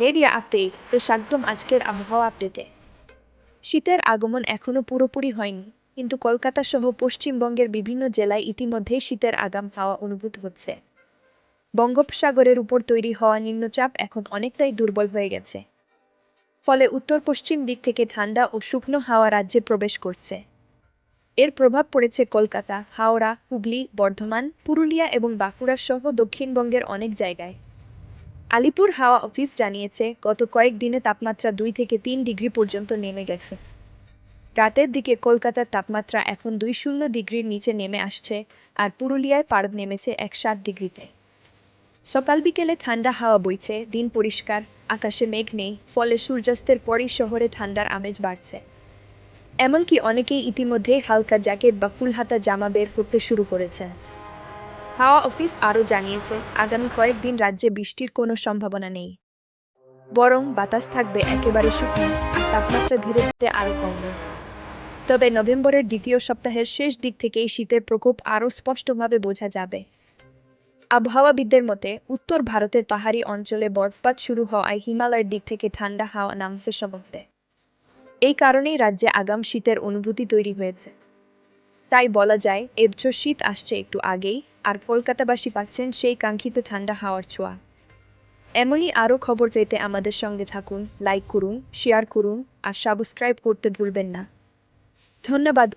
Update তো স্বাগতম আজকের আবহাওয়া আপডেটে। শীতের আগমন এখনও পুরোপুরি হয়নি, কিন্তু কলকাতা সহ পশ্চিমবঙ্গের বিভিন্ন জেলায় ইতিমধ্যেই শীতের আগাম হাওয়া অনুভূত হচ্ছে। বঙ্গোপসাগরের উপর তৈরি হওয়া নিম্নচাপ এখন অনেকটাই দুর্বল হয়ে গেছে। ফলে উত্তর পশ্চিম দিক থেকে ঠান্ডা ও শুকনো হাওয়া রাজ্যে প্রবেশ করছে। এর প্রভাব পড়েছে কলকাতা, হাওড়া, হুগলি, বর্ধমান, পুরুলিয়া এবং বাঁকুড়া সহ দক্ষিণবঙ্গের অনেক জায়গায়। আলিপুর হাওয়া অফিস জানিয়েছে, গত কয়েকদিনে তাপমাত্রা দুই থেকে তিন ডিগ্রি পর্যন্ত নেমে গেছে। রাতের দিকে কলকাতার তাপমাত্রা এখন দুই শূন্য ডিগ্রির নিচে নেমে আসছে আর পুরুলিয়ায় পারদ নেমেছে এক সাত ডিগ্রিতে। সকাল বিকেলে ঠান্ডা হাওয়া বইছে, দিন পরিষ্কার, আকাশে মেঘ নেই, ফলে সূর্যাস্তের পরই শহরে ঠান্ডার আমেজ বাড়ছে। এমনকি অনেকেই ইতিমধ্যেই হালকা জ্যাকেট বা ফুলহাতা জামা বের করতে শুরু করেছে হাওয়া অফিস আরও জানিয়েছে, আগামী কয়েকদিন রাজ্যে বৃষ্টির কোনো সম্ভাবনা নেই। বরং বাতাস থাকবে একেবারে শুকনো আর তাপমাত্রা ধীরে ধীরে আরও কমবে। তবে নভেম্বরের দ্বিতীয় সপ্তাহের শেষ দিক থেকেই শীতের প্রকোপ আরও স্পষ্টভাবে বোঝা যাবে। আবহাওয়াবিদদের মতে, উত্তর ভারতের পাহাড়ি অঞ্চলে বরফপাত শুরু হওয়ায় হিমালয়ের দিক থেকে ঠান্ডা হাওয়া নামছে সমুদ্রে। এই কারণেই রাজ্যে আগাম শীতের অনুভূতি তৈরি হয়েছে। তাই বলা যায় এবছর শীত আসছে একটু আগেই, আর কলকাতাবাসী পাচ্ছেন সেই কাঙ্ক্ষিত ঠান্ডা হাওয়ার ছোঁয়া। এমনই আরও খবর পেতে আমাদের সঙ্গে থাকুন, লাইক করুন, শেয়ার করুন, আর সাবস্ক্রাইব করতে ভুলবেন না। ধন্যবাদ।